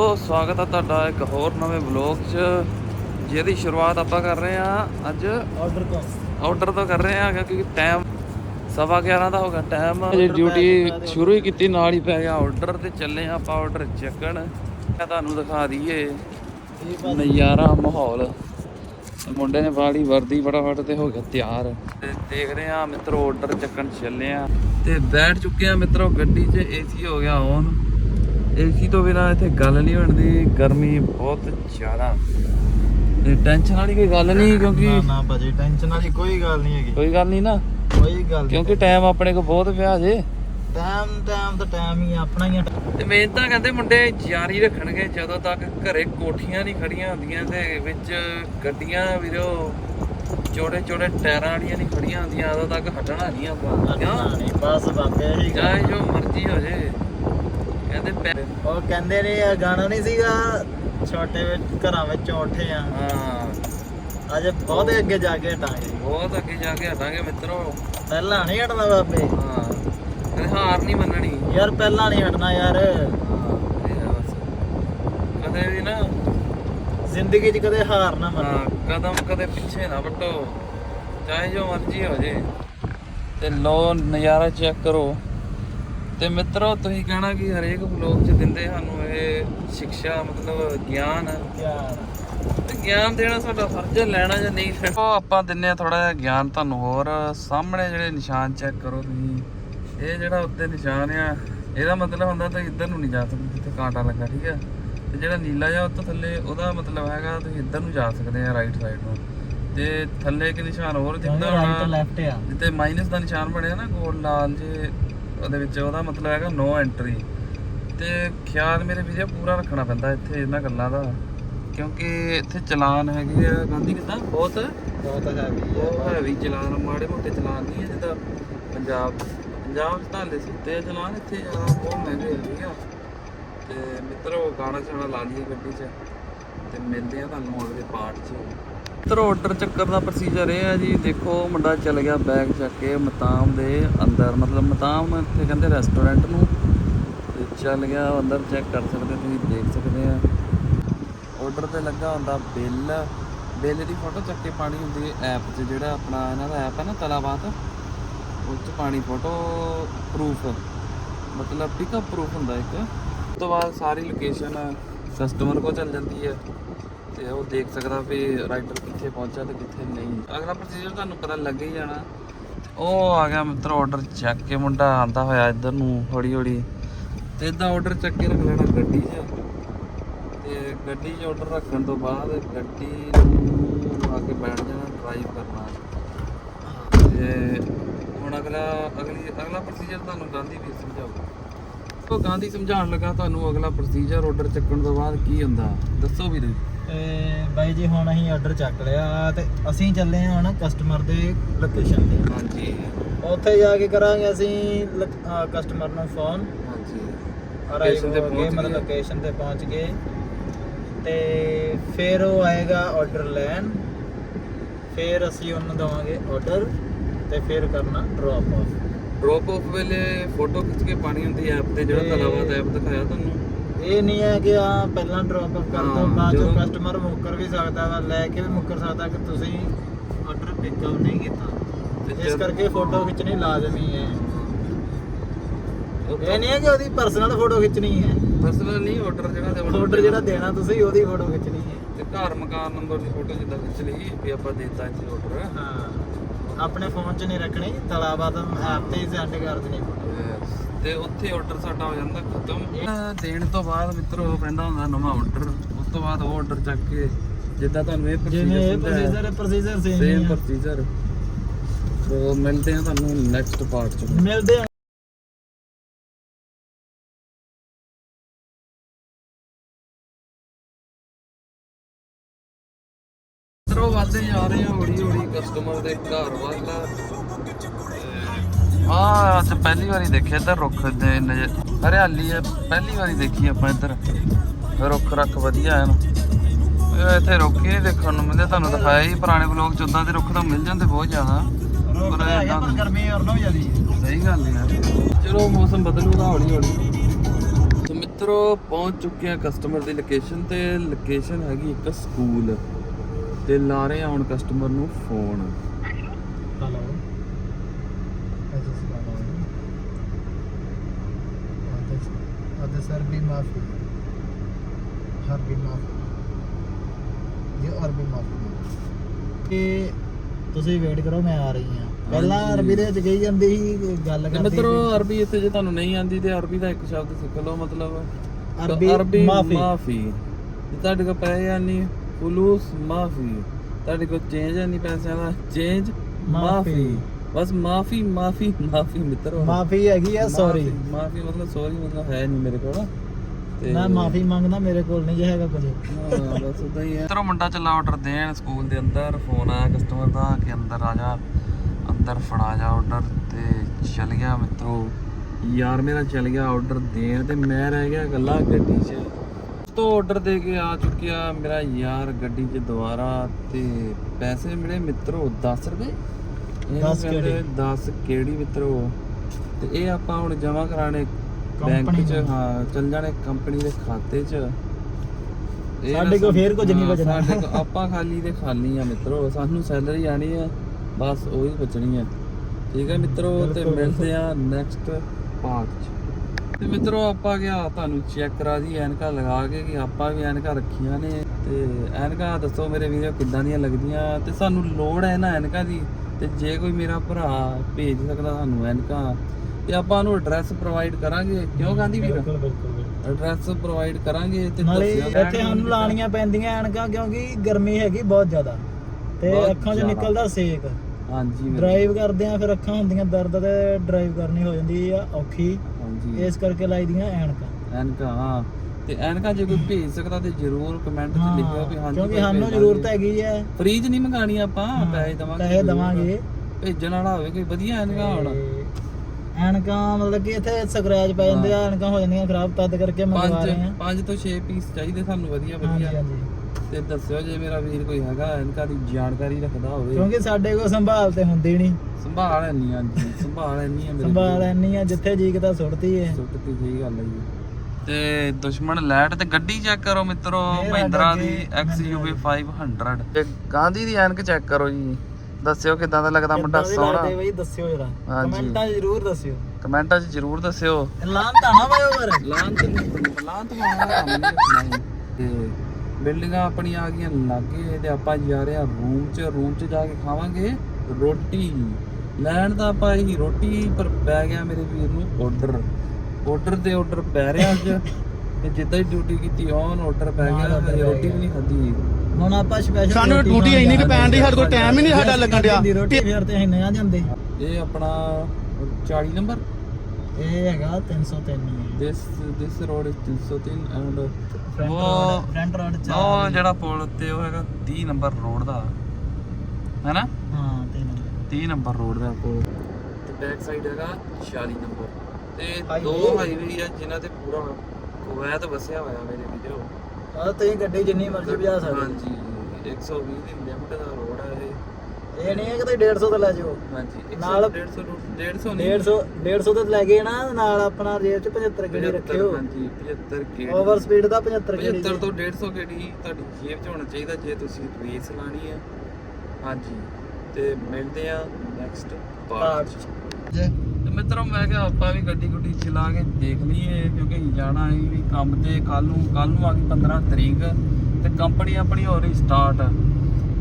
ਦੋਸਤੋ ਸਵਾਗਤ ਹੈ ਤੁਹਾਡਾ ਇੱਕ ਹੋਰ ਨਵੇਂ ਵਲੌਗ 'ਚ ਜਿਹਦੀ ਸ਼ੁਰੂਆਤ ਆਪਾਂ ਕਰ ਰਹੇ ਹਾਂ ਅੱਜ। ਆਰਡਰ ਤੋਂ। ਆਰਡਰ ਤੋਂ ਕਰ ਰਹੇ ਹਾਂ ਕਿਉਂਕਿ ਟਾਈਮ ਸਵਾ 11 ਦਾ ਹੋ ਗਿਆ ਟਾਈਮ ਜੇ ਡਿਊਟੀ ਸ਼ੁਰੂ ਹੀ ਕੀਤੀ ਨਾਲ ਹੀ ਪੈ ਗਿਆ ਆਰਡਰ ਤੇ ਚੱਲੇ ਹਾਂ ਆਪਾਂ ਆਰਡਰ ਚੱਕਣ। ਮੈਂ ਤੁਹਾਨੂੰ ਦਿਖਾ ਦਈਏ ਨਜ਼ਾਰਾ ਮਾਹੌਲ। ਮੁੰਡੇ ਨੇ ਬਾੜੀ ਵਰਦੀ ਫਟਾਫਟ ਤੇ ਹੋ ਗਿਆ ਤਿਆਰ। ਤੇ ਦੇਖਦੇ ਆ ਮਿੱਤਰੋ ਆਰਡਰ ਚੱਕਣ ਚੱਲੇ ਆ ਤੇ ਬੈਠ ਚੁੱਕੇ ਆ ਮਿੱਤਰੋ ਗੱਡੀ 'ਚ ਏਸੀ ਹੋ ਗਿਆ ਔਨ ਏਸੀ ਤੋਂ ਬਿਨਾ ਇੱਥੇ ਗੱਲ ਨਹੀਂ ਬਣਦੀ ਗਰਮੀ ਬਹੁਤ ਜ਼ਿਆਦਾ। ਤੇ ਟੈਨਸ਼ਨ ਵਾਲੀ ਕੋਈ ਗੱਲ ਨਹੀਂ ਕਿਉਂਕਿ ਨਾ ਨਾ ਭਾਜੀ ਟੈਨਸ਼ਨ ਵਾਲੀ ਕੋਈ ਗੱਲ ਨਹੀਂ ਹੈਗੀ। ਕੋਈ ਗੱਲ ਨਹੀਂ ਨਾ। ਕੋਈ ਗੱਲ ਕਿਉਂਕਿ ਟਾਈਮ ਆਪਣੇ ਕੋਲ ਬਹੁਤ ਪਿਆ ਜੇ। ਟਾਈਮ ਟਾਈਮ ਤਾਂ ਟਾਈਮ ਹੀ ਆਪਣਾ ਹੀ ਤੇ ਮਿਹਨਤ ਤਾਂ ਕਹਿੰਦੇ ਮੁੰਡੇ ਜਾਰੀ ਰੱਖਣਗੇ ਜਦੋਂ ਤੱਕ ਘਰੇ ਕੋਠੀਆਂ ਨਹੀਂ ਖੜੀਆਂ ਹੁੰਦੀਆਂ ਤੇ ਵਿੱਚ ਗੱਡੀਆਂ ਵੀਰੋ ਚੋੜੇ ਚੋੜੇ ਟਾਇਰਾਂ ਵਾਲੀਆਂ ਨਹੀਂ ਖੜੀਆਂ ਹੁੰਦੀਆਂ ਉਦੋਂ ਤੱਕ ਹਟਣਾ ਨਹੀਂ ਆਪਾਂ। ਕਿਉਂ ਨਹੀਂ ਬਸ ਬਾਬੇ ਇਹੀ ਗੱਲ। ਜੋ ਮਰਜ਼ੀ ਹੋ ਜੇ। ਕਹਿੰਦੇ ਪੈ- ਉਹ ਕਹਿੰਦੇ ਨੇ ਇਹ ਗਾਣਾ ਨਹੀਂ ਸੀਗਾ ਛੋਟੇ ਵਿੱਚ ਘਰਾਂ ਵਿੱਚ ਉੱਠੇ ਆ। ਹਾਂ। ਅਜੇ ਬਹੁਤ ਅੱਗੇ ਜਾ ਕੇ ਹਟਾਂਗੇ। ਬਹੁਤ ਅੱਗੇ ਜਾ ਕੇ ਹਟਾਂਗੇ ਮਿੱਤਰੋ। ਪਹਿਲਾਂ ਨਹੀਂ ਹਟਣਾ ਬਾਬੇ। ਹਾਂ। ਕਦੇ ਹਾਰ ਨਹੀਂ ਮੰਨਣੀ। ਯਾਰ ਪਹਿਲਾਂ ਨਹੀਂ ਹਟਣਾ ਯਾਰ। ਹਾਂ ਇਹ ਆ ਬਸ। ਕਦੇ ਵੀ ਨਾ ਜ਼ਿੰਦਗੀ 'ਚ ਕਦੇ ਹਾਰ ਨਾ ਮੰਨੋ। ਕਦਮ ਕਦੇ ਪਿੱਛੇ ਨਾ ਵੱਟੋ। ਚਾਹੇ ਜੋ ਮਰਜ਼ੀ ਹੋ ਜੇ। ਤੇ ਲੋ ਨਜ਼ਾਰਾ ਚੈੱਕ ਕਰੋ। ਤੇ ਮਿੱਤਰੋ ਤੁਸੀਂ ਕਹਿਣਾ ਕਿ ਹਰੇਕ ਵਲੋਗ 'ਚ ਦਿੰਦੇ ਸਾਨੂੰ ਇਹ ਸਿੱਖਿਆ ਮਤਲਬ ਗਿਆਨ? ਤੇ ਗਿਆਨ ਦੇਣਾ ਸਾਡਾ ਫਰਜ਼ ਹੈ ਲੈਣਾ ਜਾਂ ਨਹੀਂ ਫਿਰ ਉਹ ਆਪਾਂ ਦਿੰਨੇ ਆ ਥੋੜਾ ਜਿਹਾ ਗਿਆਨ ਤੁਹਾਨੂੰ ਹੋਰ। ਸਾਹਮਣੇ ਜਿਹੜੇ ਨਿਸ਼ਾਨ ਚੈੱਕ ਕਰੋ ਤੁਸੀਂ। ਇਹ ਜਿਹੜਾ ਉੱਤੇ ਨਿਸ਼ਾਨ ਆ ਇਹਦਾ ਮਤਲਬ ਹੁੰਦਾ ਤੁਸੀਂ ਇੱਧਰ ਨੂੰ ਨਹੀਂ ਜਾ ਸਕਦੇ ਜਿੱਥੇ ਕਾਂਟਾ ਲੱਗਾ ਠੀਕ ਹੈ ਤੇ ਜਿਹੜਾ ਨੀਲਾ ਜਿਹਾ ਉੱਤੇ ਥੱਲੇ ਉਹਦਾ ਮਤਲਬ ਹੈਗਾ ਤੁਸੀਂ ਇੱਧਰ ਨੂੰ ਜਾ ਸਕਦੇ ਆ ਰਾਈਟ ਸਾਈਡ ਨੂੰ। ਤੇ ਥੱਲੇ ਇੱਕ ਨਿਸ਼ਾਨ ਹੋਰ ਦਿਖਦਾ ਰਾਈਟ ਹੋਣਾ ਲੈਫਟ ਆ। ਜਿੱਤੇ ਮਾਈਨਸ ਦਾ ਨਿਸ਼ਾਨ ਬਣਿਆ ਨਾ ਗੋਲ ਲਾਲ ਜੇ ਉਹਦੇ ਵਿੱਚ ਉਹਦਾ ਮਤਲਬ ਹੈਗਾ ਨੋ ਐਂਟਰੀ ਤੇ ਖਿਆਲ ਮੇਰੇ ਵੀਰੇ ਪੂਰਾ ਰੱਖਣਾ ਪੈਂਦਾ ਇੱਥੇ ਇਹਨਾਂ ਗੱਲਾਂ ਦਾ। ਕਿਉਂਕਿ ਇੱਥੇ ਚਲਾਨ ਹੈਗੇ ਆ ਗਾਂਧੀ ਕਿਦਾਂ? ਬਹੁਤ ਬਹੁਤ ਹੈਵੀ ਬਹੁਤ ਆ ਹੈਵੀ ਚਲਾਨ ਮਾੜੇ ਮੋਟੇ ਚਲਾਨ ਨਹੀਂ ਹੈ ਜਿੱਦਾਂ ਪੰਜਾਬ ਪੰਜਾਬ 'ਚ ਤਾਂ ਹਲੇ ਸੁੱਤੇ ਆ ਚਲਾਨ ਇੱਥੇ ਜ਼ਿਆਦਾ ਬਹੁਤ ਮਹਿੰਗੇ ਆ ਠੀਕ ਆ। ਤੇ ਮਿੱਤਰੋ ਗਾਣਾ ਚਾਣਾ ਲਾ ਲਈਏ ਗੱਡੀ 'ਚ। ਤੇ ਮਿਲਦੇ ਆ ਤੁਹਾਨੂੰ ਅਗਲੇ ਪਾਰਟ 'ਚ। ਮਿੱਤਰੋ ਆਰਡਰ ਚੱਕਰ ਦਾ ਪ੍ਰੋਸੀਜਰ ਇਹ ਹੈ ਜੀ, ਦੇਖੋ, ਮੁੰਡਾ ਚੱਲ ਗਿਆ ਬੈਗ ਚੱਕ ਕੇ ਮਤਾਮ ਦੇ ਅੰਦਰ, ਮਤਲਬ ਮਤਾਮ ਇੱਥੇ ਕਹਿੰਦੇ ਰੈਸਟੋਰੈਂਟ ਨੂੰ। ਤੇ ਚੱਲ ਗਿਆ ਅੰਦਰ ਚੈੱਕ ਕਰ ਸਕਦੇ, ਤੁਸੀਂ ਦੇਖ ਸਕਦੇ ਆ। ਆਰਡਰ ਤੇ ਲੱਗਾ ਹੁੰਦਾ ਬਿੱਲ। ਬਿੱਲ ਦੀ ਫੋਟੋ ਚੱਕ ਕੇ ਪਾਣੀ ਹੁੰਦੀ ਹੈ ਐਪ 'ਚ, ਜਿਹੜਾ ਆਪਣਾ ਇਹਨਾਂ ਦਾ ਐਪ ਹੈ ਨਾ, ਤਲਾਬਾਤ। ਉਹ 'ਚ ਪਾਣੀ ਫੋਟੋ ਪ੍ਰੂਫ ਮਤਲਬ ਪਿਕਅਪ ਪ੍ਰੂਫ ਹੁੰਦਾ ਇੱਕ। ਉਸ ਤੋਂ ਬਾਅਦ ਸਾਰੀ ਲੋਕੇਸ਼ਨ ਕਸਟਮਰ ਕੋਲ ਚੱਲ ਜਾਂਦੀ ਹੈ। ਤੇ ਉਹ ਦੇਖ ਸਕਦਾ ਵੀ ਰਾਈਡਰ ਕਿੱਥੇ ਪਹੁੰਚਿਆ ਤੇ ਕਿੱਥੇ ਨਹੀਂ। ਅਗਲਾ ਪ੍ਰੋਸੀਜਰ ਤੁਹਾਨੂੰ ਪਤਾ ਲੱਗ ਹੀ ਜਾਣਾ। ਉਹ ਆ ਗਿਆ ਮਿੱਤਰ ਆਰਡਰ ਚੱਕ ਕੇ ਮੁੰਡਾ ਆਂਦਾ ਹੋਇਆ ਇੱਧਰ ਨੂੰ ਹੌਲੀ ਹੌਲੀ ਤੇ ਇਦਾਂ ਆਰਡਰ ਚੱਕ ਕੇ ਰੱਖ ਲੈਣਾ ਗੱਡੀ 'ਚ। ਤੇ ਗੱਡੀ 'ਚ ਆਰਡਰ ਰੱਖਣ ਤੋਂ ਬਾਅਦ ਗੱਡੀ ਨੂੰ ਆ ਕੇ ਬੈਠ ਜਾਣਾ ਡਰਾਈਵ ਕਰਨਾ। ਤੇ ਹੁਣ ਅਗਲਾ, ਅਗਲੀ, ਅਗਲਾ ਪ੍ਰੋਸੀਜਰ ਤੁਹਾਨੂੰ ਗਾਂਧੀ ਵੀ ਸਮਝਾਊਗਾ। ਉਹ ਗਾਂਧੀ ਸਮਝਾਉਣ ਲੱਗਾ ਤੁਹਾਨੂੰ ਅਗਲਾ ਪ੍ਰੋਸੀਜਰ ਆਰਡਰ ਚੱਕਣ ਤੋਂ ਬਾਅਦ ਕੀ ਹੁੰਦਾ। ਦੱਸੋ ਵੀਰੇ। ਤੇ ਬਾਈ ਜੀ ਹੁਣ ਅਸੀਂ ਆਰਡਰ ਚੱਕ ਲਿਆ ਤੇ ਅਸੀਂ ਚੱਲੇ ਹਾਂ ਹੁਣ ਕਸਟਮਰ ਦੇ ਲੋਕੇਸ਼ਨ ਤੇ। ਹਾਂਜੀ। ਉੱਥੇ ਜਾ ਕੇ ਕਰਾਂਗੇ ਅਸੀਂ ਕਸਟਮਰ ਨੂੰ ਫੋਨ ਹਾਂਜੀ। ਤੇ ਪਹੁੰਚ ਗਏ। ਲੋਕੇਸ਼ਨ ਤੇ ਪਹੁੰਚ ਗਏ। ਤੇ ਫਿਰ ਉਹ ਆਏਗਾ ਆਰਡਰ ਲੈਣ। ਫਿਰ ਅਸੀਂ ਉਹਨੂੰ ਦਵਾਂਗੇ ਆਰਡਰ ਤੇ ਫਿਰ ਕਰਨਾ ਡ੍ਰੌਪ ਆਫ ਡ੍ਰੌਪ ਆਫ ਵੇਲੇ ਫੋਟੋ ਖਿੱਚ ਕੇ ਪਾਣੀ ਹੁੰਦੀ ਐਪ ਤੇ ਜਿਹੜਾ ਤੇ- ਤਲਾਵਾਤ ਐਪ ਦਿਖਾਇਆ ਤੁਹਾਨੂੰ। ਇਹ ਨਹੀਂ ਹੈ ਕਿ ਆ ਪਹਿਲਾਂ ਡ੍ਰੌਪ ਆਫ ਕਰ ਦੋ ਬਾਅਦ ਚੋਂ ਕਸਟਮਰ ਮੁੱਕਰ ਵੀ ਸਕਦਾ ਵਾ ਲੈ ਕੇ ਵੀ ਮੁੱਕਰ ਸਕਦਾ ਕਿ ਤੁਸੀਂ ਆਰਡਰ ਪਿਕਅਪ ਨਹੀਂ ਕੀਤਾ। ਇਸ ਕਰਕੇ ਫੋਟੋ ਖਿੱਚਣੀ ਲਾਜ਼ਮੀ ਹੈ। ਇਹ ਨਹੀਂ ਹੈ ਕਿ ਉਹਦੀ ਪਰਸਨਲ ਫੋਟੋ ਖਿੱਚਣੀ ਹੈ। ਪਰਸਨਲ ਨਹੀਂ ਆਰਡਰ ਜਿਹੜਾ ਤੇ ਆਰਡਰ ਜਿਹੜਾ ਦੇਣਾ ਤੁਸੀਂ ਉਹਦੀ ਫੋਟੋ ਖਿੱਚਣੀ ਹੈ। ਤੇ ਘਰ ਮਕਾਨ ਨੰਬਰ ਦੀ ਫੋਟੋ ਜਿੱਦਾਂ ਖਿੱਚ ਲਈ ਵੀ ਆਪਾਂ ਦੇਤਾ ਇੱਥੇ ਆਰਡਰ ਹਾਂ। ਆਪਣੇ ਫੋਨ 'ਚ ਨਹੀਂ ਰੱਖਣੀ ਤਲਾਬਾਦ ਐਪ ਤੇ ਹੀ ਸੈਂਡ ਕਰ ਦੇਣੀ। ਤੇ ਉੱਥੇ ਆਰਡਰ ਸਾਡਾ ਹੋ ਜਾਂਦਾ ਖਤਮ। ਦੇਣ ਤੋਂ ਬਾਅਦ ਮਿੱਤਰੋ ਪੈਂਦਾ ਹੁੰਦਾ ਨਵਾਂ ਆਰਡਰ ਉਸ ਤੋਂ ਬਾਅਦ ਉਹ ਆਰਡਰ ਚੱਕ ਕੇ ਜਿੱਦਾਂ ਤੁਹਾਨੂੰ ਇਹ ਪ੍ਰੋਸੀਜਰ ਹੈ ਪ੍ਰੋਸੀਜਰ ਸੇਮ ਸੇਮ ਪ੍ਰੋਸੀਜਰ ਸੋ ਮਿਲਦੇ ਆ ਤੁਹਾਨੂੰ ਨੈਕਸਟ ਪਾਰਟ ਚ। ਮਿਲਦੇ ਆ ਮਿੱਤਰੋ ਵੱਧਦੇ ਜਾ ਰਹੇ ਆ ਹੌਲੀ ਹੌਲੀ ਕਸਟਮਰ ਦੇ ਘਰ ਵੱਲ। ਹਾਂ ਅੱਜ ਪਹਿਲੀ ਵਾਰੀ ਦੇਖਿਆ ਇੱਧਰ ਰੁੱਖ ਦੇ ਨਜ਼ਰ ਹਰਿਆਲੀ ਹੈ ਪਹਿਲੀ ਵਾਰੀ ਦੇਖੀ ਆਪਾਂ ਇੱਧਰ। ਰੁੱਖ ਰੱਖ ਵਧੀਆ ਹਨ ਇਹ ਇੱਥੇ ਰੁੱਖ ਹੀ ਨਹੀਂ ਦੇਖਣ ਨੂੰ ਮਿਲਦੇ ਤੁਹਾਨੂੰ ਦਿਖਾਇਆ ਹੀ ਪੁਰਾਣੇ ਬਲੌਗ ਚ ਉਦਾਂ ਦੇ ਰੁੱਖ ਤਾਂ ਮਿਲ ਜਾਂਦੇ ਬਹੁਤ ਜ਼ਿਆਦਾ। ਪਰ ਪਰ ਗਰਮੀ ਹੋਰ ਨਾ ਹੋ ਜਾਂਦੀ। ਹੈ ਸਹੀ ਗੱਲ ਹੈ। ਚਲੋ ਮੌਸਮ ਬਦਲੂਗਾ ਹੌਲੀ ਹੌਲੀ। ਤੇ ਮਿੱਤਰ ਮਿੱਤਰੋ ਪਹੁੰਚ ਚੁੱਕੇ ਆ ਕਸਟਮਰ ਦੀ ਲੋਕੇਸ਼ਨ ਤੇ। ਲੋਕੇਸ਼ਨ ਹੈਗੀ ਇੱਕ ਸਕੂਲ। ਤੇ ਲਾ ਰਹੇ ਆ ਹੁਣ ਕਸਟਮਰ ਨੂੰ ਫੋਨ आधे सर भी माफी हर भी माफी ये और भी माफी ਕਿ ਤੁਸੀਂ ਵੇਟ ਕਰੋ ਮੈਂ ਆ ਰਹੀ ਹਾਂ ਪਹਿਲਾਂ ਹਾਂਜੀ। ਅਰਬੀ ਦੇ ਵਿੱਚ ਗਈ ਜਾਂਦੀ ਸੀ ਗੱਲ ਤੇ ਕਰਦੀ ਮਿੱਤਰੋ ਸੀ। ਅਰਬੀ ਇੱਥੇ ਜੇ ਤੁਹਾਨੂੰ ਨਹੀਂ ਆਂਦੀ ਤੇ ਅਰਬੀ ਦਾ ਇੱਕ ਸ਼ਬਦ ਸਿੱਖ ਲਓ ਮਤਲਬ ਅਰਬੀ ਅਰਬੀ ਮਾਫੀ ਮਾਫੀ ਜੇ ਤੁਹਾਡੇ ਕੋਲ ਪੈਸੇ ਆ ਨਹੀਂ ਫਲੂਸ ਮਾਫੀ ਤੁਹਾਡੇ ਕੋਲ ਚੇਂਜ ਹੈ ਨਹੀਂ ਪੈਸਿਆਂ ਦਾ ਚੇਂਜ ਮਾਫੀ ਮਾਫੀ। ਬਸ ਮਾਫੀ ਮਾਫੀ ਮਾਫੀ ਮਿੱਤਰੋ। ਮਾਫੀ ਹੈਗੀ ਆ ਸੌਰੀ ਮਾਫ਼ੀ- ਮਤਲਬ ਸੌਰੀ ਮਤਲਬ ਹੈ ਨਹੀਂ ਮੇਰੇ ਕੋਲ। ਤੇ ਮੈਂ ਮਾਫੀ ਮੰਗਦਾ ਮੇਰੇ ਕੋਲ ਨਹੀਂ ਹੈਗਾ ਕੁਝ। ਬਸ ਉਦਾਂ ਹੀ ਹੈ। ਮਿੱਤਰੋ ਮੁੰਡਾ ਚੱਲਾ ਆਰਡਰ ਦੇਣ ਸਕੂਲ ਦੇ ਅੰਦਰ। ਫੋਨ ਆਇਆ ਕਸਟਮਰ ਦਾ ਕਿ ਅੰਦਰ ਆ ਜਾ ਅੰਦਰ ਫੜਾ ਜਾ ਆਰਡਰ ਤੇ ਚਲ ਗਿਆ ਮਿੱਤਰੋ। ਯਾਰ ਮੇਰਾ ਚਲ ਗਿਆ ਆਰਡਰ ਦੇਣ ਤੇ ਮੈਂ ਰਹਿ ਗਿਆ ਇਕੱਲਾ ਗੱਡੀ 'ਚ। ਤੋਂ ਆਰਡਰ ਦੇ ਕੇ ਆ ਚੁੱਕਿਆ ਮੇਰਾ ਯਾਰ ਗੱਡੀ 'ਚ ਦੁਬਾਰਾ ਤੇ ਪੈਸੇ ਮਿਲੇ ਮਿੱਤਰੋ 10 ਰੁਪਏ। 10 ਕਹਿੰਦੇ ਕਿਹੜੀ? 10 ਕਿਹੜੀ ਮਿੱਤਰੋ ਤੇ ਇਹ ਆਪਾਂ ਹੁਣ ਜਮਾ ਕਰਾਣੇ ਬੈਂਕ 'ਚ। ਹਾਂ ਚੱਲ ਜਾਣੇ ਕੰਪਨੀ ਦੇ ਖਾਤੇ 'ਚ ਸਾਡੇ ਕੋਲ ਫੇਰ ਕੁਝ ਨਹੀਂ ਬਚਣਾ। ਸਾਡੇ ਕੋਲ ਆਪਾਂ ਖਾਲੀ ਤੇ ਖਾਲੀ ਆ ਮਿੱਤਰੋ ਸਾਨੂੰ ਸੈਲਰੀ ਆਣੀ ਆ ਬਸ ਉਹੀ ਬਚਣੀ ਆ ਠੀਕ ਹੈ ਮਿੱਤਰੋ ਤੇ ਮਿਲਦੇ ਆ ਨੈਕਸਟ ਪਾਰਟ 'ਚ ਤੇ ਮਿੱਤਰੋ ਆਪਾਂ ਗਿਆ ਤੁਹਾਨੂੰ ਚੈੱਕ ਕਰਾ ਦੀ ਐਨਕਾਂ ਲਗਾ ਕੇ ਕਿ ਆਪਾਂ ਵੀ ਐਨਕਾਂ ਰੱਖੀਆਂ ਨੇ। ਤੇ ਐਨਕਾਂ ਦੱਸੋ ਮੇਰੇ ਵੀਰੋ ਕਿੱਦਾਂ ਦੀਆਂ ਲੱਗਦੀਆਂ? ਤੇ ਸਾਨੂੰ ਲੋੜ ਹੈ ਨਾ ਐਨਕਾਂ ਦੀ? ਤੇ ਜੇ ਕੋਈ ਮੇਰਾ ਭਰਾ ਭੇਜ ਸਕਦਾ ਸਾਨੂੰ ਐਨਕਾਂ ਤੇ ਆਪਾਂ ਉਹਨੂੰ ਐਡਰੈਸ ਪ੍ਰੋਵਾਈਡ ਕਰਾਂਗੇ। ਕਿਉਂ ਗਾਂਧੀ ਵੀਰ। ਐਡਰੈਸ ਪ੍ਰੋਵਾਈਡ ਕਰਾਂਗੇ ਤੇ ਦੱਸਿਓ ਇੱਥੇ ਸਾਨੂੰ ਲਾਣੀਆਂ ਪੈਂਦੀਆਂ ਐਨਕਾਂ ਕਿਉਂਕਿ ਗਰਮੀ ਹੈਗੀ ਬਹੁਤ ਜ਼ਿਆਦਾ। ਤੇ ਅੱਖਾਂ 'ਚ। ਨਿਕਲਦਾ ਸੇਕ। ਹਾਂਜੀ ਡਰਾਈਵ ਕਰਦੇ ਆ ਫਿਰ ਅੱਖਾਂ ਹੁੰਦੀਆਂ ਦਰਦ ਤੇ ਡਰਾਈਵ ਕਰਨੀ ਹੋ ਜਾਂਦੀ ਆ ਔਖੀ। ਹਾਂਜੀ। ਇਸ ਕਰਕੇ ਲਾਈਦੀਆਂ ਐਨਕਾਂ। ਐਨਕਾਂ ਹਾਂ। ਤੇ ਐਨਕਾਂ ਜੇ ਕੋਈ ਭੇਜ ਸਕਦਾ ਤੇ ਜਰੂਰ ਕਮੈਂਟ 'ਚ ਲਿਖਿਓ ਵੀ ਹਾਂਜੀ ਕਿਉਂਕਿ ਸਾਨੂੰ ਜ਼ਰੂਰਤ ਹੈਗੀ ਹੈ। ਫ੍ਰੀ 'ਚ ਨਹੀਂ ਮੰਗਾਣੀ ਆਪਾਂ ਪੈਸੇ ਦਵਾਂਗੇ ਪੈਸੇ ਦਵਾਂਗੇ। ਭੇਜਣ ਵਾਲਾ ਹੋਵੇ ਕੋਈ ਵਧੀਆ ਐਨਕਾਂ ਹੋਣ। ਤੇ ਐਨਕਾਂ ਮਤਲਬ ਕਿ ਇੱਥੇ ਸਕ੍ਰੈਚ ਪੈ ਜਾਂਦੇ ਆ ਐਨਕਾਂ ਹੋ ਜਾਂਦੀਆਂ ਖਰਾਬ ਤਦ ਕਰਕੇ ਮੰਗਵਾ ਪੰਜ ਰਹੇ ਆ ਪੰਜ ਤੋਂ 6 ਪੀਸ ਚਾਹੀਦੇ ਸਾਨੂੰ ਵਧੀਆ ਹਾਂਜੀ ਵਧੀਆ ਹਾਂਜੀ। ਤੇ ਦੱਸਿਓ ਜੇ ਮੇਰਾ ਵੀਰ ਕੋਈ ਹੈਗਾ ਐਨਕਾਂ ਦੀ ਜਾਣਕਾਰੀ ਰੱਖਦਾ ਹੋਵੇ। ਕਿਉਂਕਿ ਸਾਡੇ ਕੋਲ ਸੰਭਾਲ ਤੇ ਹੁੰਦੀ ਨਹੀਂ। ਸੰਭਾਲ ਇੰਨੀ ਹਾਂਜੀ ਸੰਭਾਲ ਇੰਨੀ ਹੈ ਮੇਰੇ ਸੰਭਾਲ ਐਨੀ ਆ ਜਿੱਥੇ ਜੀ ਕਿਤਾ ਸੁੱਟਦੀ ਹੈ ਸੁੱਟਦੀ ਸਹੀ ਗੱਲ ਹੈ ਜੀ। ਤੇ ਦੁਸ਼ਮਣ ਲੈਟ ਤੇ ਗੱਡੀ ਚੈੱਕ ਕਰੋ ਮਿੱਤਰੋ ਇਹ ਮਹਿੰਦਰਾ ਦੀ ਜੀ, XUV 500 ਤੇ ਗਾਂਧੀ ਦੀ ਐਨਕ ਚੈੱਕ ਕਰੋ ਜੀ। ਦੱਸਿਓ ਕਿਦਾਂ ਦਾ ਲੱਗਦਾ ਮੁੰਡਾ ਕਿੱਦਾਂ ਦੀ ਸੋਹਣਾ। ਲੱਗਦੇ ਬਈ ਦੱਸਿਓ ਜਰਾ। ਹਾਂਜੀ। ਕਮੈਂਟਾਂ 'ਚ ਜ਼ਰੂਰ ਦੱਸਿਓ। ਕਮੈਂਟਾਂ 'ਚ ਜਰੂਰ ਦੱਸਿਓ। ਐਲਾਨ ਤਾਂ ਨਾ ਪਾਇਓ ਪਰ। ਲਾਂਤ ਲਾਂਤ ਮਾਰਨਾ। ਤੇ ਬਿਲਡਿੰਗਾਂ ਆਪਣੀਆਂ ਆ ਗਈਆਂ ਲਾਗੇ ਤੇ ਆਪਾਂ ਜਾ ਰਹੇ ਆ ਰੂਮ 'ਚ ਰੂਮ 'ਚ ਜਾ ਕੇ ਖਾਵਾਂਗੇ ਰੋਟੀ। ਲੈਣ ਤਾਂ ਆਪਾਂ ਇਹੀ ਰੋਟੀ ਪਰ ਪੈ ਗਿਆ ਮੇਰੇ ਵੀਰ ਨੂੰ ਆਰਡਰ ਆਰਡਰ ਤੇ ਆਰਡਰ ਪੈ ਰਿਹਾ ਅੱਜ। ਤੇ ਜਿੱਦਾਂ ਹੀ ਡਿਊਟੀ ਕੀਤੀ ਔਨ ਆਰਡਰ ਪੈ ਗਿਆ। ਪੈ ਰੋਟੀ ਵੀ ਨਹੀਂ ਖਾਧੀ। ਹੁਣ ਆਪਾਂ ਸਪੈਸ਼ਲ ਸਾਨੂੰ ਡਿਊਟੀ ਇੰਨੀ ਕਿ ਪੈਣ ਦੀ ਸਾਡੇ ਕੋਲ ਟਾਈਮ ਹੀ ਨਹੀਂ ਸਾਡਾ ਲੱਗਣ ਡਿਆ। ਰੋਟੀ ਫਿਰ ਤੇ ਅਸੀਂ ਨਾ ਜਾਂਦੇ। ਇਹ ਆਪਣਾ 40 ਨੰਬਰ ਇਹ ਹੈਗਾ 303 this this road is 303 and front ਉਹ ਰੋਡ ਫਰੰਟ ਰੋਡ ਚ ਉਹ ਜਿਹੜਾ ਪੁਲ ਉੱਤੇ ਉਹ ਹੈਗਾ 30 ਨੰਬਰ ਰੋਡ ਦਾ। ਹੈਨਾ? ਹਾਂ ਤੇ 30 ਨੰਬਰ ਰੋਡ ਦਾ ਪੁਲ। ਤੇ ਬੈਕ ਸਾਈਡ ਹੈਗਾ 40 ਨੰਬਰ। ਤੇ ਦੋ। ਹਾਈਵੇ ਆ ਜਿਨ੍ਹਾਂ ਤੇ ਪੂਰਾ ਕੁਵੈਤ ਵਸਿਆ ਹੋਇਆ ਮੇਰੇ ਵੀਡੀਓ ਆ ਤੁਸੀਂ ਗੱਡੀ ਜਿੰਨੀ ਮਰਜ਼ੀ ਭਜਾ ਸਕਦੇ ਹਾਂਜੀ 120 ਦੀ ਲਿਮਟ ਦਾ ਰੋਡ ਹੈ ਇਹ ਇਹ ਨਹੀਂ ਹੈ ਕਿ ਤੁਸੀਂ 150 ਤੇ ਲੈ ਜਾਓ। ਹਾਂਜੀ ਇੱਕ ਨਾਲ- 150 150 ਨਹੀਂ। 150 150 ਤੇ ਲੈ ਗਏ ਨਾ ਨਾਲ ਆਪਣਾ ਰੇਟ ਚ 75 ਗੱਡੀ 75 ਰੱਖਿਓ ਹਾਂਜੀ 75 ਗੇੜ ਓਵਰ ਸਪੀਡ ਦਾ 75 ਗੱਡੀ 75 ਤੋਂ 150 ਗੇੜੀ ਤੁਹਾਡੀ ਜੇਬ 'ਚ ਹੋਣਾ ਚਾਹੀਦਾ ਜੇ ਤੁਸੀਂ ਰੇਸ ਲਾਣੀ ਹੈ ਹਾਂਜੀ ਤੇ ਮਿਲਦੇ ਆ ਨੈਕਸਟ ਪਾਰਟ 'ਚ। ਜੇ ਤੇ ਮਿੱਤਰੋ ਮੈਂ ਕਿਹਾ ਆਪਾਂ ਵੀ ਗੱਡੀ ਗੁੱਡੀ ਚਲਾ ਕੇ ਦੇਖ ਲਈਏ ਕਿਉਂਕਿ ਜਾਣਾ ਹੈ ਵੀ ਕੰਮ ਤੇ ਕੱਲ ਨੂੰ ਕੱਲ ਨੂੰ ਆ ਗਈ 15 ਤਰੀਕ ਤੇ ਕੰਪਨੀ ਆਪਣੀ ਹੋ ਰਹੀ ਸਟਾਰਟ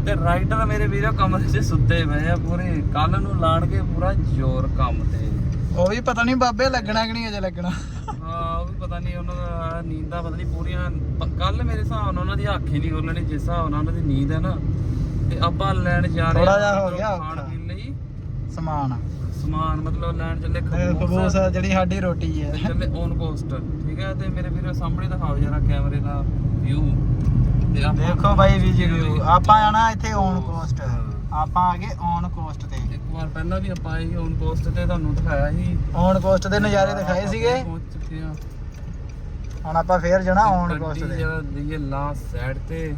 ਤੇ ਰਾਈਡਰ ਮੇਰੇ ਵੀਰੋ ਕਮਰੇ 'ਚ ਸੁੱਤੇ ਪਏ ਆ ਪੂਰੇ। ਕੱਲ ਨੂੰ ਲਾਣਗੇ ਪੂਰਾ ਜ਼ੋਰ ਕੰਮ ਤੇ। ਉਹ ਵੀ ਪਤਾ ਨਹੀਂ ਬਾਬੇ ਲੱਗਣਾ ਕਿ ਨਹੀਂ ਅਜੇ ਲੱਗਣਾ। ਹਾਂ ਉਹ ਵੀ ਪਤਾ ਨਹੀਂ ਉਹਨਾਂ ਦਾ ਨੀਂਦਾਂ ਪਤਾ ਨਹੀਂ ਪੂਰੀਆਂ। ਕੱਲ ਮੇਰੇ ਹਿਸਾਬ ਨਾਲ ਉਹਨਾਂ ਦੀ ਅੱਖ ਹੀ ਨਹੀਂ ਖੋਲਣੀ ਜਿਸ ਹਿਸਾਬ ਨਾਲ ਉਹਨਾਂ ਦੀ ਨੀਂਦ ਹੈ ਨਾ। ਤੇ ਆਪਾਂ ਲੈਣ ਜਾ ਰਹੇ ਥੋੜ੍ਹਾ ਹਾਂ ਜਿਹਾ ਹੋ ਗਿਆ ਖਾਣ। ਪੀਣ ਲਈ। ਸਮਾਨ। ਸਮਾਨ ਮਤਲਬ ਲੈਣ ਚੱਲੇ ਖਬੂਸ। ਜਿਹੜੀ ਸਾਡੀ ਰੋਟੀ ਹੈ ਚੱਲੇ ਔਨ ਕੋਸਟ ਠੀਕ ਹੈ ਤੇ ਮੇਰੇ ਵੀਰੋ ਸਾਹਮਣੇ ਦਿਖਾਓ ਜਰਾ ਕੈਮਰੇ ਦਾ ਵਿਊ ਤੇ ਆਪਾਂ ਦੇਖੋ ਬਾਈ ਵੀ ਜੀ। ਆਪਾਂ ਆਣਾ ਇੱਥੇ ਔਨ ਕੋਸਟ ਆਪਾਂ ਆ ਗਏ ਔਨ ਕੋਸਟ ਤੇ। ਇੱਕ ਵਾਰ ਪਹਿਲਾਂ ਵੀ ਆਪਾਂ ਆਏ ਔਨ ਕੋਸਟ ਤੇ ਤੁਹਾਨੂੰ ਦਿਖਾਇਆ ਸੀ। ਔਨ ਕੋਸਟ ਦੇ ਨਜ਼ਾਰੇ ਦਿਖਾਏ ਸੀਗੇ। ਪਹੁੰਚ ਚੁੱਕੇ ਆ। ਹੁਣ ਆਪਾਂ ਫੇਰ ਜਾਣਾ ਔਨ ਕੋਸਟ ਤੇ। ਜਿਹੜਾ ਲਾਸਟ ਸਾਈਡ ਤੇ।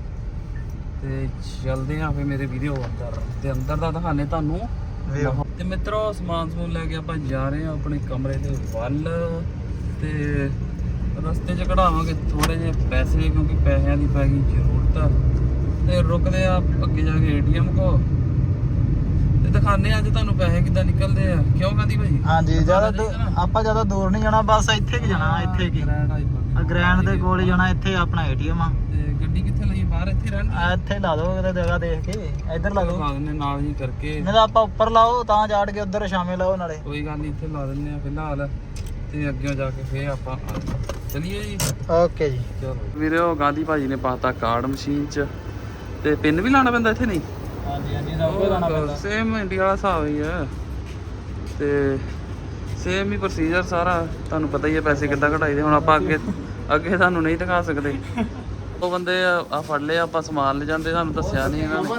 ਤੇ ਚੱਲਦੇ ਆ ਫੇ ਮੇਰੇ ਵੀਡੀਓ ਅੰਦਰ। ਤੇ ਅੰਦਰ ਦਾ ਦਿਖਾਣੇ ਤੁਹਾਨੂੰ। ਤੇ ਮਿੱਤਰੋ ਸਮਾਨ ਸਮੂਨ ਲੈ ਕੇ ਆਪਾਂ ਜਾ ਰਹੇ ਆ ਆਪਣੇ ਕਮਰੇ ਦੇ ਵੱਲ। ਤੇ ਰਸਤੇ 'ਚ ਕਢਾਵਾਂਗੇ ਥੋੜੇ ਜਿਹੇ ਪੈਸੇ ਕਿਉਂਕਿ ਪੈਸਿਆਂ ਦੀ ਪੈ ਗਈ ਜ਼ਰੂਰਤ ਤੇ ਰੁਕਦੇ ਆ ਅੱਗੇ ਜਾ ਕੇ ਏਟੀਐਮ ਕੋ। ਤੇ ਦਿਖਾਣੇ ਅੱਜ ਤੁਹਾਨੂੰ ਪੈਸੇ ਕਿੱਦਾਂ ਨਿਕਲਦੇ ਆ। ਕਿਉਂ ਕਹਿੰਦੀ ਭਾਈ? ਹਾਂਜੀ ਜ਼ਿਆਦਾ ਆਪਾਂ ਜ਼ਿਆਦਾ ਦੂਰ ਨਹੀਂ ਜਾਣਾ ਬਸ ਇੱਥੇ ਕੀ ਜਾਣਾ ਇੱਥੇ ਕੀ। ਗ੍ਰੈਂਡ ਦੇ ਕੋਲ ਹੀ ਜਾਣਾ ਇੱਥੇ ਆਪਣਾ ਏਟੀਐਮ ਆ। ਤੇ ਗੱਡੀ ਕਿੱਥੇ ਲਈ? ਬਾਹਰ ਇੱਥੇ ਰਹਿਣ ਆ ਇੱਥੇ ਲਾ ਦੋ ਕਿਤੇ ਜਗ੍ਹਾ ਦੇਖ ਕੇ। ਇੱਧਰ ਲਾ ਦੋ ਲਾ ਦਿੰਦੇ ਨਾਲ ਹੀ ਕਰਕੇ। ਨਹੀਂ ਤਾਂ ਆਪਾਂ ਉੱਪਰ ਲਾਓ ਤਾਂ ਜਾੜ ਕੇ ਉੱਧਰ ਸ਼ਾਮੇ ਲਾਓ ਨਾਲੇ। ਕੋਈ ਗੱਲ ਨਹੀਂ ਇੱਥੇ ਲਾ ਦਿੰਦੇ ਆ ਫਿਲਹਾਲ। ਤੇ ਅੱਗੇ ਜਾ ਕੇ ਫੇਰ ਆਪਾਂ ਚਲਿਏ ਜੀ। ਓਕੇ ਜੀ। ਚਲੋ। ਵੀਰੇ ਉਹ ਗਾਂਧੀ ਭਾਜੀ ਨੇ ਪਾਤਾ ਕਾਰਡ ਮਸ਼ੀਨ 'ਚ। ਤੇ ਪਿੰਨ ਵੀ ਲਾਣਾ ਪੈਂਦਾ ਇੱਥੇ ਨਹੀਂ? ਹਾਂਜੀ ਹਾਂਜੀ ਸਭ ਕੁਝ ਲਾਣਾ ਪੈਂਦਾ। ਸੇਮ ਇੰਡੀਆ ਵਾਲਾ ਹਿਸਾਬ ਹੀ ਹੈ ਤੇ ਸੇਮ ਹੀ ਪ੍ਰੋਸੀਜਰ ਸਾਰਾ। ਤੁਹਾਨੂੰ ਪਤਾ ਹੀ ਹੈ ਪੈਸੇ ਕਿੱਦਾਂ ਕਢਾਈਦੇ ਹੁਣ ਆਪਾਂ ਅੱਗੇ ਅੱਗੇ ਤੁਹਾਨੂੰ ਨਹੀਂ ਦਿਖਾ ਸਕਦੇ। ਉਹ ਬੰਦੇ ਆ ਫੜ ਲਏ ਆਪਾਂ ਸਮਾਨ ਲੈ ਜਾਂਦੇ। ਤੁਹਾਨੂੰ ਦੱਸਿਆ ਨਹੀਂ ਇਹਨਾਂ ਨੇ।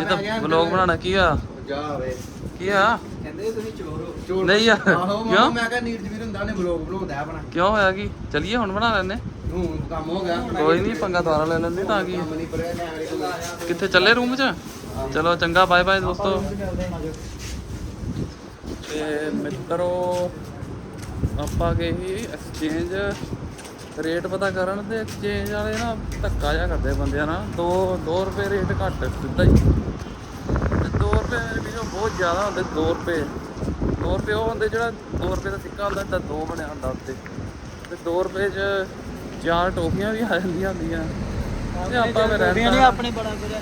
ਇਹ ਤਾਂ ਵਲੌਗ ਬਣਾਉਣਾ ਕੀ ਆ? ਜਾ ਵੇ। ਕੀ ਆ? ਕਹਿੰਦੇ ਤੁਸੀਂ ਚੋਰ ਹੋ। ਨਹੀਂ ਯਾਰ ਆਹੋ ਕਿਉਂ? ਮੈਂ ਕਿਹਾ ਨੀਰਜ ਵੀਰ ਹੁੰਦਾ ਨੇ ਬਲੌਗ ਬਣਾਉਂਦਾ ਆਪਣਾ। ਕਿਉਂ ਹੋਇਆ ਕੀ? ਚਲਿਏ ਹੁਣ ਬਣਾ ਲੈਨੇ ਹੁਣ ਕੰਮ ਹੋ ਗਿਆ। ਕੋਈ ਨਹੀਂ ਪੰਗਾ ਦੁਆਰਾ ਲੈ ਲੈਂਦੇ ਤਾਂ ਕੀ? ਕੰਮ ਨਹੀਂ ਪੜਿਆ ਮੈਂ ਅਗਲੇ ਕਿੱਥੇ ਚੱਲੇ ਰੂਮ 'ਚ? ਚਲੋ ਚੰਗਾ ਬਾਏ ਬਾਏ ਦੋਸਤੋ। ਤੇ ਮਿੱਤਰੋ ਆਪਾਂ ਗਏ ਸੀ ਐਕਸਚੇਂਜ ਰੇਟ ਪਤਾ ਕਰਨ ਤੇ ਐਕਸਚੇਂਜ ਵਾਲੇ ਨਾ ਧੱਕਾ ਜਿਹਾ ਕਰਦੇ ਬੰਦਿਆਂ ਨਾਲ। 2 2 ਰੁਪਏ ਰੇਟ ਘੱਟ ਸਿੱਧਾ ਹੀ। ਤੇ 2 ਰੁਪਏ ਵੀਡੀਓ ਬਹੁਤ ਜ਼ਿਆਦਾ ਹੁੰਦੇ 2 ਰੁਪਏ। 2 ਰੁਪਏ ਉਹ ਹੁੰਦੇ ਜਿਹੜਾ 2 ਰੁਪਏ ਦਾ ਸਿੱਕਾ ਹੁੰਦਾ ਤਾਂ 2 ਬਣਿਆ ਹੁੰਦਾ ਉੱਤੇ। ਤੇ 2 ਰੁਪਏ 'ਚ ਚਾਰ ਟੋਫੀਆਂ ਵੀ ਆ ਜਾਂਦੀਆਂ ਹੁੰਦੀਆਂ। ਤੇ ਆਪਾਂ ਫਿਰ ਨਹੀਂ ਰਹਿਣਾ ਆਪਣੀ ਬੜਾ ਕੁਝ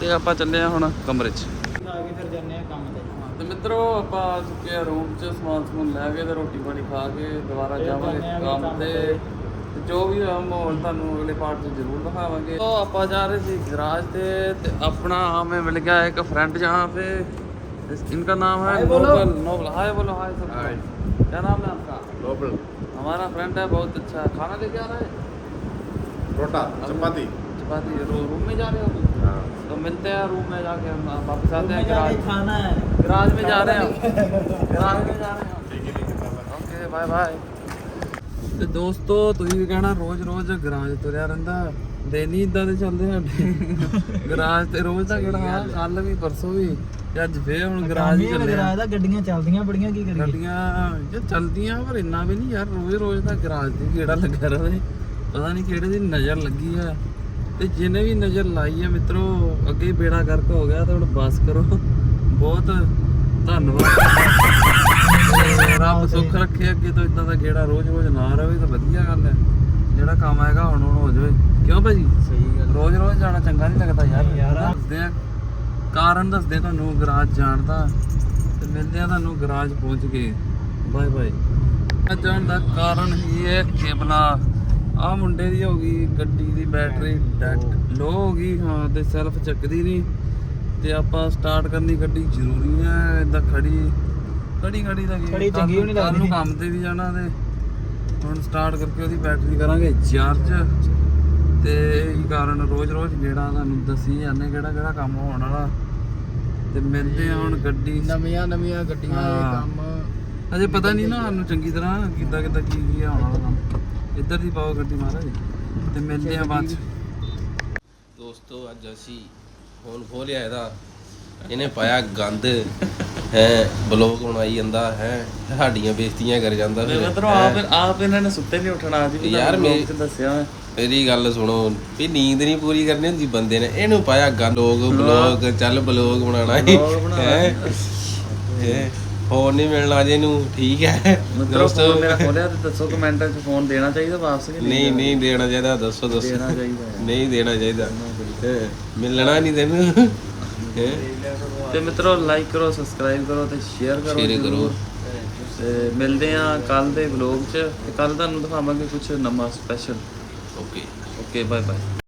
ਤੇ ਆਪਾਂ ਚੱਲੇ ਆ ਹੁਣ ਕਮਰੇ 'ਚ। ਆ ਕੇ ਫਿਰ ਜਾਂਦੇ ਆ ਕੰਮ ਤੇ। ਤੇ ਮਿੱਤਰੋ ਆਪਾਂ ਚੁੱਕੇ ਆ ਰੂਮ 'ਚ ਸਮਾਨ ਸਮੂਨ ਲੈ ਕੇ ਤੇ ਰੋਟੀ ਪਾਣੀ ਖਾ ਕੇ ਦੁਬਾਰਾ ਜਾਵਾਂਗੇ ਕੰਮ ਤੇ। ਤੇ। ਤੇ ਜੋ ਵੀ ਆ ਮਾਹੌਲ ਤੁਹਾਨੂੰ ਅਗਲੇ ਪਾਰਟ 'ਚ ਜ਼ਰੂਰ ਦਿਖਾਵਾਂਗੇ तो ਆਪਾਂ ਜਾ ਰਹੇ ਸੀ ਗਰਾਜ ਤੇ ਤੇ ਆਪਣਾ हमें मिल गया एक फ्रेंड जहाँ पे इस- इनका नाम है हाय बोलो। नोबल नोबल हाय बोलो हाय सब हाय। क्या नाम है आपका ਲੋਬਲ हमारा फ्रेंड है बहुत अच्छा खाना लेके आ रहा है ਰੋਟਾ ਚਪਾਤੀ चपाती रू- रूम में जा रहे हो अभी? ਹਾਂ तो मिलते हैं रूम में जाके हम वापस आते हैं गराज ਖਾਣਾ ਹੈ गराज में जा रहे हैं गराज में जा रहे हैं ਓਕੇ ਬਾਏ ਬਾਏ ਤੇ ਦੋਸਤੋ ਤੁਸੀਂ ਵੀ ਕਹਿਣਾ ਰੋਜ਼-ਰੋਜ਼ ਗਰਾਜ ਤੁਰਿਆ ਰਹਿੰਦਾ। ਦਿਨ ਹੀ ਇਦਾਂ ਦੇ ਚੱਲਦੇ ਸਾਡੇ। ਗਰਾਜ ਤੇ ਰੋਜ਼ ਦਾ ਕਿਹੜਾ ਕੱਲ ਵੀ ਪਰਸੋਂ ਵੀ ਤੇ ਅੱਜ ਫੇਰ ਹੁਣ ਗਰਾਜ ਹੀ ਚੱਲੇ ਆ। ਦਾ ਗੱਡੀਆਂ ਚੱਲਦੀਆਂ ਬੜੀਆਂ ਕੀ ਕਰੀਏ? ਗੱਡੀਆਂ ਜੇ ਚਲਦੀਆਂ ਪਰ ਇੰਨਾ ਵੀ ਨਹੀਂ ਯਾਰ ਰੋਜ਼-ਰੋਜ਼ ਦਾ ਗਰਾਜ ਤੇ ਕਿਹੜਾ ਲੱਗਾ ਰਹੇ। ਪਤਾ ਨਹੀਂ ਕਿਹੜੇ ਦੀ ਨਜ਼ਰ ਲੱਗੀ ਆ। ਤੇ ਜਿਹਨੇ ਵੀ ਨਜ਼ਰ ਲਾਈ ਆ ਮਿੱਤਰੋ ਅੱਗੇ ਬੇੜਾ ਗਰਕ ਹੋ ਗਿਆ ਤੇ ਹੁਣ ਬਸ ਕਰੋ। ਬਹੁਤ ਧੰਨਵਾਦ। ਰੱਬ ਸੁੱਖ ਰੱਖੇ ਅੱਗੇ ਤੋਂ ਇਦਾਂ ਦਾ ਗੇੜਾ ਰੋਜ਼-ਰੋਜ਼ ਨਾ ਰਵੇ ਤਾਂ ਵਧੀਆ ਗੱਲ ਹੈ। ਜਿਹੜਾ ਕੰਮ ਆਏਗਾ ਹੁਣ ਹੁਣ ਹੋ ਜਾਵੇ। ਕਿਉਂ ਭਾਜੀ? ਸਹੀ ਗੱਲ ਰੋਜ਼-ਰੋਜ਼ ਜਾਣਾ ਚੰਗਾ ਨਹੀਂ ਲੱਗਦਾ ਯਾਰ। ਯਾਰ। ਦੱਸਦੇ ਆ ਕਾਰਨ ਦੱਸਦੇ ਤੁਹਾਨੂੰ ਗਰਾਜ ਜਾਣ ਦਾ। ਤੇ ਮਿਲਦੇ ਆ ਤੁਹਾਨੂੰ ਗਰਾਜ ਪਹੁੰਚ ਕੇ। Bye bye. ਜਾਣ ਦਾ ਕਾਰਨ ਹੀ ਹੈ ਕੇਬਲਾ। ਆ ਮੁੰਡੇ ਦੀ ਹੋ ਗਈ ਗੱਡੀ ਦੀ ਬੈਟਰੀ ਡੈਡ ਲੋ। ਹੋ ਗਈ ਹਾਂ ਤੇ ਸੈਲਫ ਚੱਕਦੀ ਨਹੀਂ। ਤੇ ਆਪਾਂ ਸਟਾਰਟ ਕਰਨੀ ਗੱਡੀ ਜ਼ਰੂਰੀ ਹੈ ਇਦਾਂ ਖੜੀ। ਖੜੀ ਖੜੀ ਦਾ ਕੀ ਖੜੀ ਚੰਗੀ ਨੂੰ ਲੱਗਦੀ। ਕੰਮ ਤੇ ਵੀ ਜਾਣਾ ਤੇ ਹੁਣ ਸਟਾਰਟ ਕਰਕੇ ਉਹਦੀ ਬੈਟਰੀ ਕਰਾਂਗੇ ਚਾਰਜ ਤੇ ਇਹੀ ਕਾਰਨ ਰੋਜ਼-ਰੋਜ਼ ਜਿਹੜਾ ਤੁਹਾਨੂੰ ਦੱਸੀ ਜਾਂਦੇ ਕਿਹੜਾ ਕਿਹੜਾ ਕੰਮ ਹੋਣ ਵਾਲਾ। ਤੇ ਮਿਲਦੇ ਆ ਹੁਣ ਗੱਡੀ ਨਵੀਆਂ ਨਵੀਆਂ ਗੱਡੀਆਂ। ਇਹ ਕੰਮ। ਅਜੇ ਪਤਾ ਨਹੀਂ ਨਾ ਸਾਨੂੰ ਚੰਗੀ ਤਰ੍ਹਾਂ ਕਿੱਦਾਂ ਕਿੱਦਾਂ ਕੀ ਕੀ ਹੋਣ ਵਾਲਾ ਕੰਮ। ਇੱਧਰ ਦੀ ਪਾਓ ਗੱਡੀ ਮਹਾਰਾਜ। ਤੇ ਮਿਲਦੇ ਆ ਬਾਅਦ ਚ। ਦੋਸਤੋ ਅੱਜ ਅਸੀਂ ਫੋਨ ਖੋਲਿਆ ਇਹਦਾ। ਇਹਨੇ ਪਾਇਆ ਗੰਦ। ਹੈ ਬਲੌਗ ਬਣਾਈ ਜਾਂਦਾ ਹੈ ਸਾਡੀਆਂ ਬੇਇੱਜ਼ਤੀਆਂ ਕਰ ਜਾਂਦਾ ਫਿਰ। ਹੈਂ। ਆਪ ਇਹਨਾਂ ਨੇ ਸੁੱਤੇ ਨਹੀਂ ਉੱਠਣਾ ਅੱਜ ਵੀ ਯਾਰ 'ਚ ਦੱਸਿਆ ਮੈਂ। ਮੇਰੀ ਗੱਲ ਸੁਣੋ ਵੀ ਨੀਂਦ ਨਹੀਂ ਪੂਰੀ ਕਰਨੀ ਹੁੰਦੀ ਬੰਦੇ ਨੇ। ਇਹਨੂੰ ਪਾਇਆ ਗੰਦ ਲੋਗ ਬਲੌਗ ਚੱਲ ਬਲੌਗ ਬਣਾਉਣਾ ਹੈ। ਹੈ। ਫੋਨ ਨਹੀਂ ਮਿਲਣਾ ਜੇ ਨੂੰ ਠੀਕ ਹੈ। ਦੋਸਤੋ। ਮੇਰਾ ਖੋਲਿਆ ਤੇ ਦੱਸੋ ਕਮੈਂਟਾਂ 'ਚ ਫੋਨ ਦੇਣਾ ਚਾਹੀਦਾ ਵਾਪਸ ਕਿ ਨਹੀਂ ਨਹੀਂ ਦੇਣਾ? ਚਾਹੀਦਾ ਦੱਸੋ ਦੱਸੋ। ਦੇਣਾ ਚਾਹੀਦਾ। ਨਹੀਂ ਦੇਣਾ ਚਾਹੀਦਾ। ਮਿਲਣਾ ਨਹੀਂ ਤੈਨੂੰ। ਹੈ। ਤੇ ਮਿੱਤਰੋ ਲਾਈਕ ਕਰੋ ਸਬਸਕ੍ਰਾਈਬ ਕਰੋ ਤੇ ਸ਼ੇਅਰ ਕਰੋ ਜ਼ਰੂਰ। ਕਰੋ। ਤੇ ਮਿਲਦੇ ਆ ਕੱਲ ਦੇ ਵਲੌਗ 'ਚ ਤੇ ਕੱਲ ਤੁਹਾਨੂੰ ਦਿਖਾਵਾਂਗੇ ਕੁਝ ਨਵਾਂ special okay okay bye bye